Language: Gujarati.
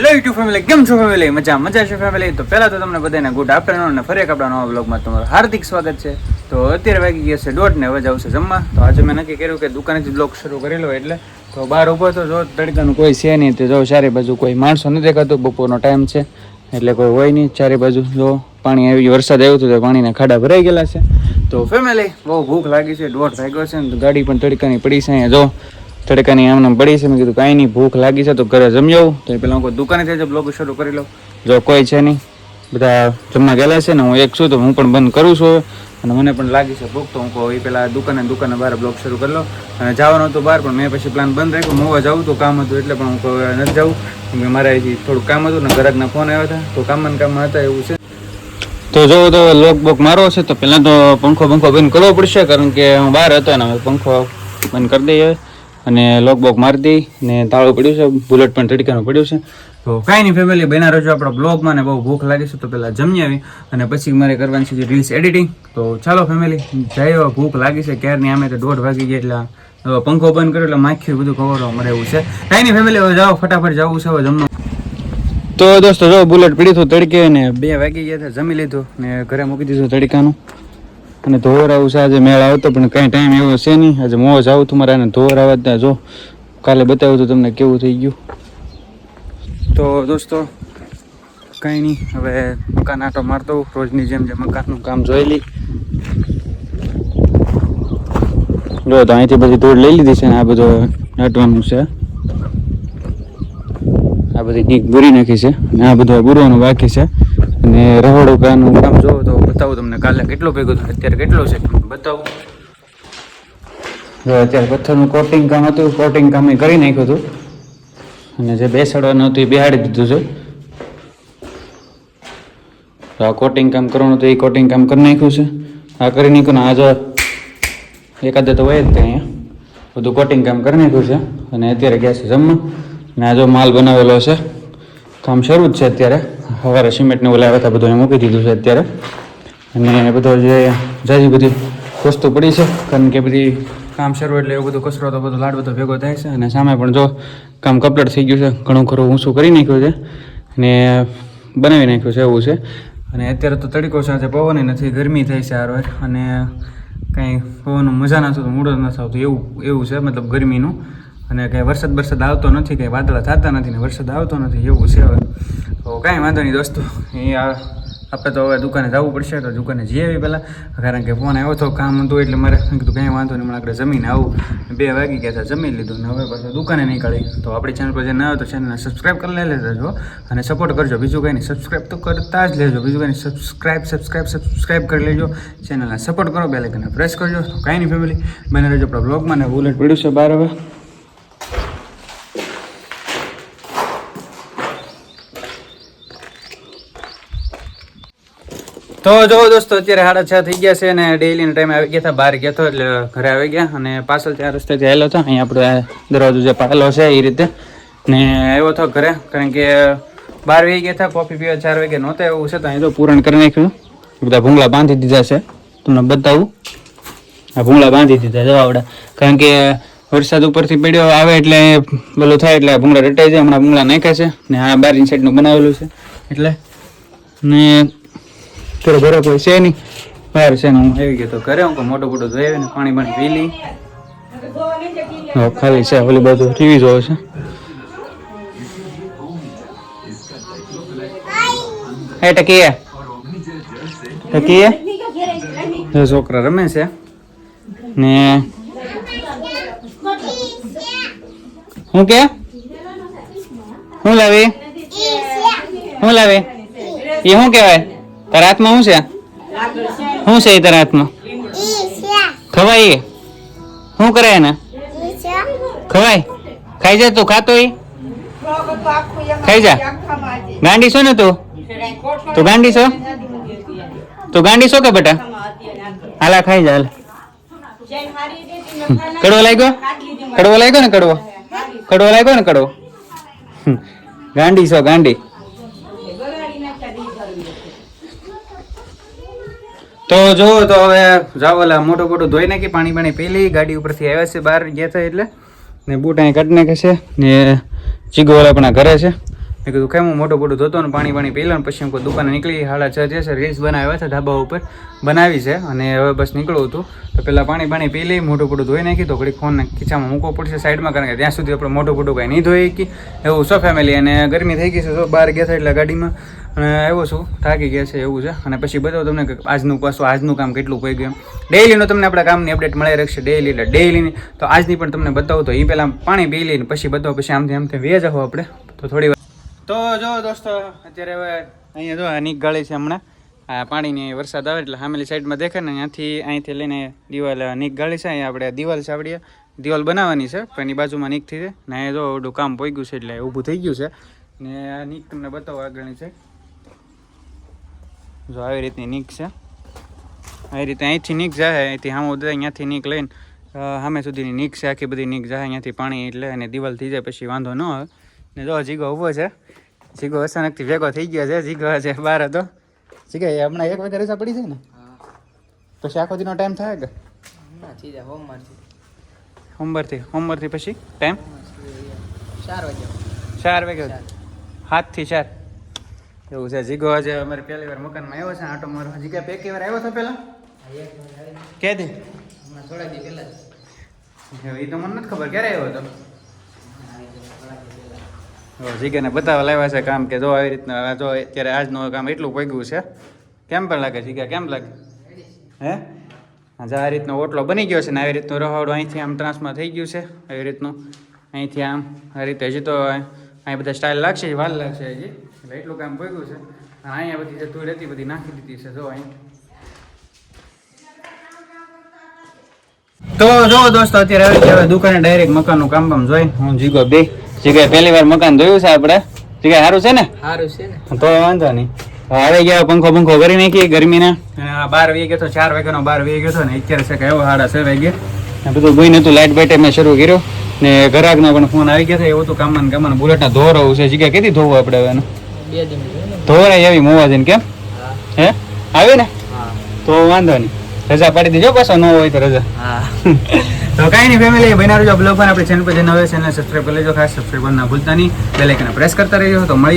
હેલો યુટ્યુબ ફેમિલી કેમ છો ફેમિલી મજા મજા છે ફેમિલી તો પહેલાં તો તમને બધાને ગુડ આફ્ટરનૂન અને ફરી એક આપણા નવા બ્લોગમાં તમારું હાર્દિક સ્વાગત છે. તો અત્યારે વાગી ગયા છે દોઢ ને હવે આવશે જમવા. તો આજે મેં નક્કી કર્યું કે દુકાનેથી બ્લોગ શરૂ કરેલો એટલે. તો બહાર ઊભો તો જો, તડકાનું કોઈ છે નહીં. તો જો ચારે બાજુ કોઈ માણસો નથી દેખાતું, બપોરનો ટાઈમ છે. એટલે કોઈ હોય નહીં ચારે બાજુ. જો પાણી આવી, વરસાદ આવ્યો હતો તો પાણીના ખાડા ભરાઈ ગયેલા છે. તો ફેમિલી બહુ ભૂખ લાગી છે, દોઢ વાગ્યો છે ને ગાડી પણ તડકાની પડી છે અહીંયા. જો તડકાની આમને પડી છે. મેં કીધું કાંઈ નહીં, ભૂખ લાગી છે, તો ઘરે જમી આવું. તો પેલા હું કોઈ દુકાનેથી જ બ્લોગ શરૂ કરી લઉં. જો કોઈ છે નહીં, બધા જમવા ગયેલા છે ને, હું એક છું, તો હું પણ બંધ કરું છું. અને મને પણ લાગી છે ભૂખ, તો હું કહું, એ પેલા દુકાને દુકાને બહાર બ્લોગ શરૂ કરી લો. અને જવાનું હતું બહાર, પણ મેં પછી પ્લાન બંધ રાખ્યો. મોવા જવું તો કામ હતું એટલે પણ હું કહું નથી જવું કેમ કે મારે હજી થોડું કામ હતું ને, ઘરાકના ફોન આવ્યા હતા. તો કામમાં કામમાં હતા, એવું છે. તો જો તો લોક બોક મારો છે, તો પહેલાં તો પંખો પંખો બંધ કરવો પડશે, કારણ કે હું બહાર હતો ને, હવે પંખો બંધ કરી દઈએ. અને લોકબોક મારી દઈ ને તાળું પડ્યું છે બુલેટ પણ તડકાનું પડ્યું છે. તો કાંઈ નહીં ફેમિલી બના રહેજો આપણા બ્લોગમાં ને બહુ ભૂખ લાગી છે તો પહેલાં જમી આવી અને પછી મારે કરવાની છે રીલ્સ એડિટિંગ તો ચાલો ફેમિલી જઈ ભૂખ લાગી છે, ક્યારની આમે તો દોઢ વાગી ગયા એટલે પંખો બંધ કર્યો એટલે માખ્યું બધું કવરવા મળે એવું છે. કાંઈ નહીં ફેમિલી હવે જાઓ, ફટાફટ જવું છે, હવે જમવા. તો દોસ્તો, જો બુલેટ પડી હતું તડકે ને બે વાગી ગયા હતા જમી લીધું ને ઘરે મૂકી દીધું તડકાનું. અને ધોવર આવું છે, આજે મેળ આવતો, પણ કાંઈ ટાઈમ એવો છે નહીં. આજે મોજ આવું તું મારા ધોર આવે ત્યાં જો. કાલે બતાવ્યું હતું તમને કેવું થઈ ગયું. તો દોસ્તો, કાંઈ નહીં, હવે મકાન આટો મારતો રોજની જેમ જે મકાનનું કામ જોઈ લી જો તો અહીંથી બધી ધૂળ લઈ લીધી છે ને, આ બધું નાટવાનું છે. આ બધી નીક બુરી નાખી છે અને આ બધું બુરવાનું બાકી છે. અને રહોડું કાનું કામ જોવો તો બતાવું તમને કાલે કેટલો ભેગો થયો, અત્યારે કેટલો છે? બતાવું. જો અત્યારે પથ્થરનું કોટિંગ કામ હતું કોટિંગ કામ કરી નાખ્યું હતું. અને જે બેસાડવાનું હતું એ બેહાડી દીધું છે. તો આ કોટિંગ કામ કરવાનું હતું, એ કોટિંગ કામ કરી નાખ્યું છે. આ કરી નાખ્યું ને આ જો એકાદે તો હોય જ તે અહીંયા. બધું કોટિંગ કામ કરી નાખ્યું છે. અને અત્યારે ગયા છે જમવા. અને આ જો માલ બનાવેલો છે. કામ શરૂ જ છે અત્યારે. સવારે સિમેન્ટને ઓલા હતા, બધું મૂકી દીધું છે અત્યારે. અને બધો જે જાજી બધી વસ્તુ પડી છે, કારણ કે બધી કામ શરૂ એટલે એવું બધું કચરો તો બધો લાડ બધો ભેગો થાય છે. અને સામે પણ જો કામ કપલેટ થઈ ગયું છે, ઘણું ખરું ઊંચું કરી નાખ્યું છે. અને બનાવી નાખ્યું છે એવું છે. અને અત્યારે તો તડકો છે આજે પવન નથી, ગરમી થઈ છે હારો અને કાંઈ પવનનું મજા નથી તો મૂડ નથી આવતું એવું એવું છે, મતલબ ગરમીનું. અને કંઈ વરસાદ વરસાદ આવતો નથી, કંઈ વાદળા થતા નથી ને વરસાદ આવતો નથી, એવું છે હવે. તો કાંઈ વાંધો નહીં દોસ્તો, એ આપણે તો હવે દુકાને જવું પડશે, તો દુકાને જઈ આવી પહેલાં. કારણ કે ફોન આવ્યો હતો કામ હતું એટલે મારે કીધું કાંઈ વાંધો નહીં આપણે જમીને આવું. બે વાગી ગયા હતા જમી લીધું ને હવે પાછું દુકાને નીકળી. તો આપણી ચેનલ પર જે ના આવે તો ચેનલને સબસ્ક્રાઈબ કરી લે લેજો અને સપોર્ટ કરજો. બીજું કંઈ નહીં સબસ્ક્રાઈબ તો કરતા જ લેજો. બીજું કંઈ સબસ્ક્રાઈબ સબસ્ક્રાઈબ સબસ્ક્રાઈબ કરી લેજો. ચેનલને સપોર્ટ કરો બે લાઇકને પ્રેસ કરજો. તો કાંઈ નહીં ફેમિલી બને રહેજો આપણા બ્લોગમાં ને બુલેટ પડ્યું છે બહાર હવે. તો જો દોસ્તો, અત્યારે સાડા છ થઈ ગયા છે અને ના ટાઈમ આવી ગયા હતા બહાર ગયા હતો એટલે ઘરે આવી ગયા અને પાછળ ત્યાં રસ્તેથી આવેલો હતો અહીંયા આપણો દરવાજો જે પાડેલો છે એ રીતે. ને આવ્યો હતો ઘરે, કારણ કે બાર વાગી ગયા હતા કોફી પીવા ચાર વાગે નહોતા એવું છે, તો અહીં તો પૂરણ કરી નાખ્યું. બધા ભૂંગળા બાંધી દીધા છે. તમને બતાવું. આ ભૂંગળા બાંધી દીધા જવા આવડા. કારણ કે વરસાદ ઉપરથી પડ્યો આવે એટલે પેલું થાય એટલે ભૂંગળા રટાઈ જાય. હમણાં ભૂંગળા નાખ્યા છે ને આ બારની સાઈડનું બનાવેલું છે. એટલે ને થોડો ઘરે કોઈ છે નહીં? બહાર છે ને હું આવી ગયો તો ઘરે હું મોટો મોટો ધોઈ ને પાણી પાણી પી લઈ. ખાલી છે ઓલી બાજુ ટીવી જોવે છે. હે ટકીએ. ટકીએ? છોકરા રમે છે. ને? હું કે? હું લાવી? હું લાવી? એ શું કહેવાય? તારા હાથમાં શું છે? શું છે એ તારા હાથમાં? ખવાય એ શું કરે એને? ખવાય? ખાઈ જા તું, ખાતો એ ખાઈ જા. ગાંડી છો ને તું? તું ગાંડી છો? તું ગાંડી છો કે બેટા? હાલા ખાઈ જા કડવો લાગ્યો? કડવો લાગ્યો ને કડવો? કડવો લાગ્યો ને કડવો. ગાંડી છો, ગાંડી. તો જો તો હવે જાઓ ઓલા મોટું મોટું ધોઈ નાખી પાણી પાણી પી લઈ ગાડી ઉપરથી આવ્યા છે બહાર ગયા હતા એટલે. ને બૂટ અહીં કાઢી નાખે છે, ને ચીગો ઓલા પણ ઘરે છે. મેં કીધું, કેમ હું મોટું મોટો ધોતો ને પાણી પાણી પી લઉં ને પછી કોઈ દુકાને નીકળી, હાડા છ જે છે રીલ્સ બનાવ્યા છે, ધાબા ઉપર બનાવી છે, અને હવે બસ નીકળવું હતું. તો પહેલાં પાણી પાણી પી લઈ મોટું મોટું ધોઈ નાખી, તો ઘડી ફોનને ખીચામાં મૂકવો પડશે સાઈડમાં, કારણ કે ત્યાં સુધી આપણે મોટું મોટું કાંઈ નહીં ધોઈ કે એવું સો ફેમિલી અને ગરમી થઈ ગઈ છે, તો બહાર ગયા હતા એટલે ગાડીમાં. અને આવ્યો છું, થાકી ગયા છે એવું છે. અને પછી બતાવો તમને આજનું પાછું, આજનું કામ કેટલું પડી ગયું ડેઈલીનું તમને આપણા કામની અપડેટ મળી રહેશે ડેઈલી એટલે ડેઈલીની તો આજની પણ તમને બતાવું તો એ પહેલાં પાણી પી લઈને પછી બતાવો, પછી આમથી આમથી વે જાઓ આપણે. તો થોડી વાર તો જો દોસ્તો, અત્યારે હવે અહીંયા જો નીક ગાળી છે હમણાં. આ પાણીની વરસાદ આવે એટલે સામેલી સાઈડમાં દેખાય ને ત્યાંથી અહીંથી લઈને દિવાલ નીક ગાળી છે. અહીંયા આપણે દિવાલ સાવડીએ દિવાલ બનાવવાની છે, પણ એની બાજુમાં નીક થઈ છે. ને અહીંયા જો કામ પોઈ ગયું છે એટલે ઊભું થઈ ગયું છે. ને આ નીક તમને બતાવો આગળની છે. જો આવી રીતની નીક છે. આવી રીતે અહીંથી નીક જાય અહીંથી સામો દે અહીંયાથી નીક લઈને સામે સુધીની નીક છે આખી બધી નીક જાય અહીંયાથી પાણી એટલે અને દિવાલ થઈ જાય પછી વાંધો ન આવે. ને જો જીગો ઊભો છે જીગો અચાનકથી ભેગો થઈ ગયો છે જીગો છે બહાર હતો. જીગા એ હમણાં એક વાગે રજા પડી છે ને? પછી આખો દીનો ટાઈમ થાય કે? સોમવારથી. હોમવર્કથી પછી? ટાઈમ? ચાર વાગ્યા. ચાર વાગે સાતથી ચાર. એવું છે જીગો આજે અમારે પહેલી વાર મકાનમાં આવ્યો છે આટો મારો. જીગા પેકી વાર આવ્યો હતો પેલા કે દે થોડા દી પહેલા એ તો મને નથી ખબર ક્યારે આવ્યો હતો? જીગાને બતાવવા લાવ્યા છે કામ કે જો આવી રીતના જો અત્યારે આજનું કામ એટલું પગ્યું છે. કેમ પણ લાગે જીગા કેમ લાગે? હે? આજે આ રીતનો ઓટલો બની ગયો છે ને આવી રીતનું રહોડું અહીંથી આમ ટ્રાન્સમાં થઈ ગયું છે આવી રીતનું. અહીંથી આમ આ રીતે હજી તો અહીં બધા સ્ટાઇલ લાગશે વાલ લાગશે હજી. એટલે એટલું કામ પગ્યું છે. અને અહીંયા બધી જે હતી બધી નાખી દીધી છે જો અહીં. તો જો દોસ્તો અત્યારે આવી ગયા દુકાને ડાયરેક્ટ મકાનનું કામ બામ જોઈ. હું જીગો બે. જીગા પહેલી વાર મકાન જોયું છે આપણે. જીગા સારું છે ને? સારું છે ને. તો વાંધો નહીં. આવી ગયા પંખો પંખો કરી નાખી ગરમીના. અને બાર વાગે તો ચાર વાગ્યાનો બાર વાગે ગયો તો ને અત્યારે છે કે એવો સાડા છ વાગે બધું કોઈ નતું લાઇટ બાઇટ મેં શરૂ કર્યો. ને ઘરાકનો પણ ફોન આવી ગયા એવું તો કામમાં ને કામમાં બુલેટના ધોરવું છે. જગ્યા કેથી ધોવું આપણે હવે ધોરાય એવી મોવા છે કેમ? હે. આવી ને? તો વાંધો નહીં. રજા પાડી દેજો પાછો ન હોય તો રજા. તો કાંઈ નહીં ફેમિલી બના રહેજો બ્લોગ પણ આપણે ચેનલ પર જે નવે ચેનલ સબસ્ક્રાઈબ કરી લેજો. ખાસ સબસ્ક્રાઈબ ના ભૂલતા નહીં. બેલ આઇકન પ્રેસ કરતા રહેજો. તો મળી